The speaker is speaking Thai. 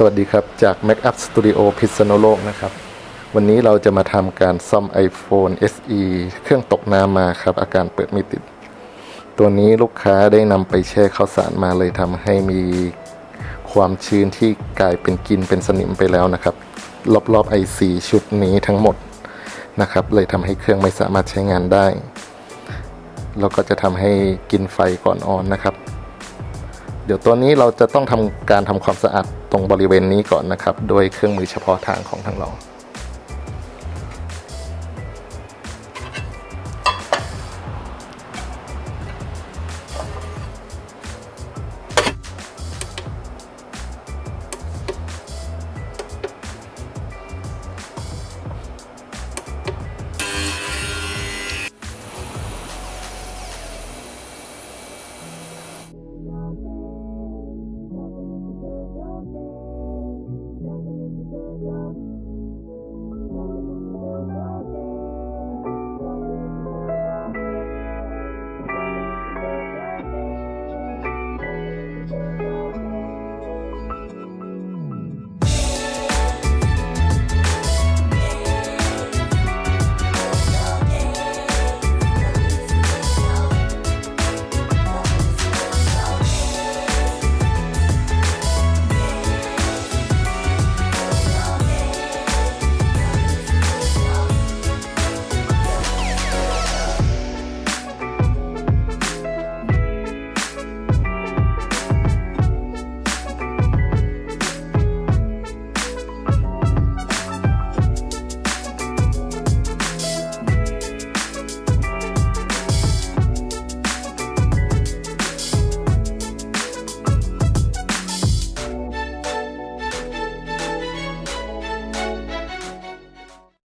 สวัสดีครับ จาก Make Up Studio พิษณุโลกนะครับ วันนี้เราจะมาทำการซ่อม iPhone SE เครื่องตกน้ำมาครับ อาการเปิดไม่ติด ตัวนี้ลูกค้าได้นำไปแช่ข้าวสารมาเลยทำให้มีความชื้นที่กลายเป็นกินเป็นสนิมไปแล้วนะครับ รอบๆ IC ชุดนี้ทั้งหมดนะครับ เลยทำให้เครื่องไม่สามารถใช้งานได้ แล้วก็จะทำให้กินไฟก่อนออนนะครับ เดี๋ยวตัวนี้เราจะต้องทำการทำความสะอาด ตรงบริเวณนี้ก่อนนะครับ ด้วยเครื่องมือเฉพาะทางของทางเรา